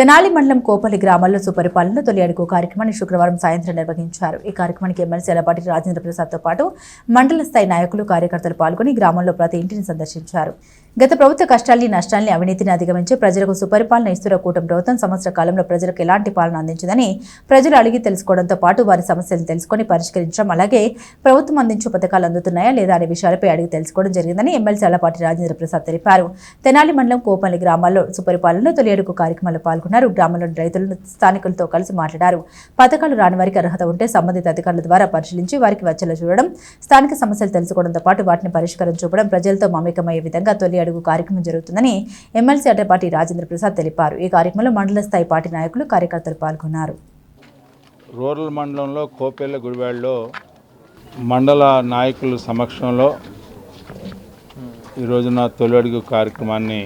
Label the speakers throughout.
Speaker 1: తెనాలి మండలం కోపల్లి గ్రామాల్లో సుపరిపాలన తొలి అడుగు కార్యక్రమాన్ని శుక్రవారం సాయంత్రం నిర్వహించారు. ఈ కార్యక్రమానికి ఎమ్మెల్సీ ఎలపాటి రాజేంద్ర ప్రసాద్తో పాటు మండల స్థాయి నాయకులు కార్యకర్తలు పాల్గొని గ్రామంలో ప్రతి ఇంటిని సందర్శించారు. గత ప్రభుత్వ కష్టాల్ని నష్టాల్ని అవినీతిని అధిగమించి ప్రజలకు సుపరిపాలన ఇస్తున్న కూటమి ప్రభుత్వం సంవత్సర కాలంలో ప్రజలకు ఎలాంటి పాలన అందించిందని ప్రజలు అడిగి తెలుసుకోవడంతో పాటు వారి సమస్యలను తెలుసుకొని పరిష్కరించడం అలాగే ప్రభుత్వం అందించే పథకాలు అందుతున్నాయా లేదా అనే విషయాలపై అడిగి తెలుసుకోవడం జరిగిందని ఎమ్మెల్సీ అలపాటి రాజేంద్ర ప్రసాద్ తెలిపారు. తెనాలి మండలం కోపల్లి గ్రామాల్లో సుపరిపాలనలో తొలి అడుగు పాల్గొన్నారు. గ్రామంలోని రైతులను స్థానికులతో కలిసి మాట్లాడారు. పథకాలు రాని వారికి అర్హత ఉంటే సంబంధిత అధికారుల ద్వారా పరిశీలించి వారికి వచ్చేలా చూడడం స్థానిక సమస్యలు తెలుసుకోవడంతో పాటు వాటిని పరిష్కారం చూపడం ప్రజలతో మమేకమయ్యే విధంగా తొలి అడుగు కార్యక్రమం జరుగుతుందని ఎమ్మెల్సీ అడ్డపాటి రాజేంద్ర ప్రసాద్ తెలిపారు. ఈ కార్యక్రమంలో మండల స్థాయి పార్టీ నాయకులు కార్యకర్తలు పాల్గొన్నారు.
Speaker 2: రూరల్ మండలంలో కోపెల్ల గుడివాడలో మండల నాయకుల సమక్షంలో ఈ రోజున తొలి అడుగు కార్యక్రమాన్ని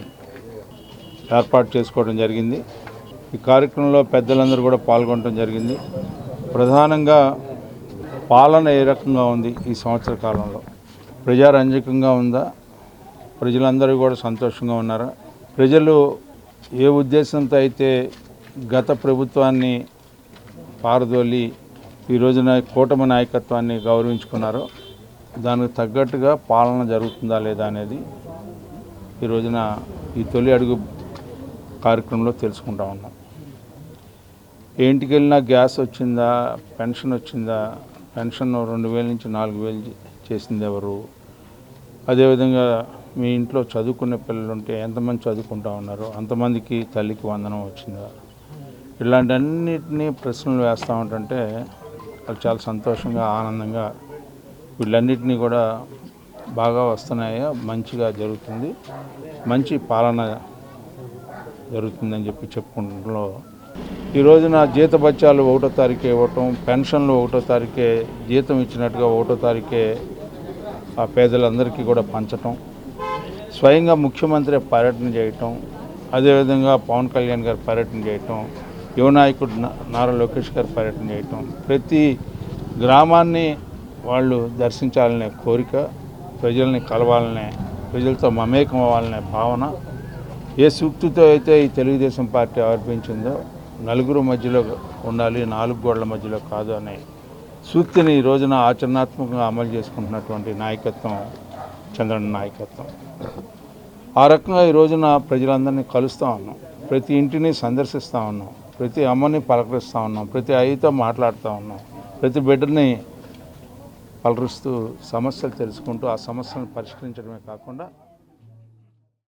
Speaker 2: ఏర్పాటు చేసుకోవడం జరిగింది. ఈ కార్యక్రమంలో పెద్దలందరూ కూడా పాల్గొనడం జరిగింది. ప్రధానంగా పాలన ఏ రకంగా ఉంది ఈ సంవత్సర కాలంలో? ప్రజారంజకంగా ఉందా? ప్రజలందరూ కూడా సంతోషంగా ఉన్నారు. ప్రజలు ఏ ఉద్దేశంతో అయితే గత ప్రభుత్వాన్ని పారదోలి ఈ రోజున కూటమి నాయకత్వాన్ని గౌరవించుకున్నారో దానికి తగ్గట్టుగా పాలన జరుగుతుందా లేదా అనేది ఈ రోజున ఈ తొలి అడుగు కార్యక్రమంలో తెలుసుకుంటా ఉన్నాం. ఏంటికి వెళ్ళినా గ్యాస్ వచ్చిందా పెన్షన్ వచ్చిందా పెన్షన్ రెండు వేల నుంచి నాలుగు వేలు చేసింది ఎవరు? అదేవిధంగా మీ ఇంట్లో చదువుకునే పిల్లలు ఉంటే ఎంతమంది చదువుకుంటా ఉన్నారో అంతమందికి తల్లికి వందనం వచ్చిందా? ఇలాంటి అన్నింటినీ ప్రశ్నలు వేస్తూ ఉంటుంటే వాళ్ళు చాలా సంతోషంగా ఆనందంగా వీళ్ళన్నిటినీ కూడా బాగా వస్తున్నాయో. మంచిగా జరుగుతుంది. మంచి పాలన జరుగుతుందని చెప్పి చెప్పుకుంటులో ఈరోజు నా జీతబత్యాలు ఒకటో తారీఖే ఇవ్వటం పెన్షన్లు ఒకటో తారీఖే జీతం ఇచ్చినట్టుగా ఒకటో తారీఖే ఆ పేదలందరికీ కూడా పంచటం. స్వయంగా ముఖ్యమంత్రి పర్యటన చేయటం అదేవిధంగా పవన్ కళ్యాణ్ గారు పర్యటన చేయటం యువ నాయకుడు నారా లోకేష్ గారు పర్యటన చేయటం ప్రతి గ్రామాన్ని వాళ్ళు దర్శించాలనే కోరిక ప్రజల్ని కలవాలనే ప్రజలతో మమేకం అవ్వాలనే భావన ఏ సూక్తితో అయితే ఈ తెలుగుదేశం పార్టీ ఆర్పించిందో నలుగురు మధ్యలో ఉండాలి నాలుగు గోడల మధ్యలో కాదు అనే సూక్తిని ఈ రోజున ఆచరణాత్మకంగా అమలు చేసుకుంటున్నటువంటి నాయకత్వం చంద్రన్న నాయకత్వం. ఆ రకంగా ఈ రోజున ప్రజలందరినీ కలుస్తూ ఉన్నాం. ప్రతి ఇంటిని సందర్శిస్తూ ఉన్నాం. ప్రతి అమ్మని పలకరిస్తూ ఉన్నాం. ప్రతి అయ్యతో మాట్లాడుతూ ఉన్నాం. ప్రతి బిడ్డని పలకరిస్తూ సమస్యలు తెలుసుకుంటూ ఆ సమస్యలను పరిష్కరించడమే కాకుండా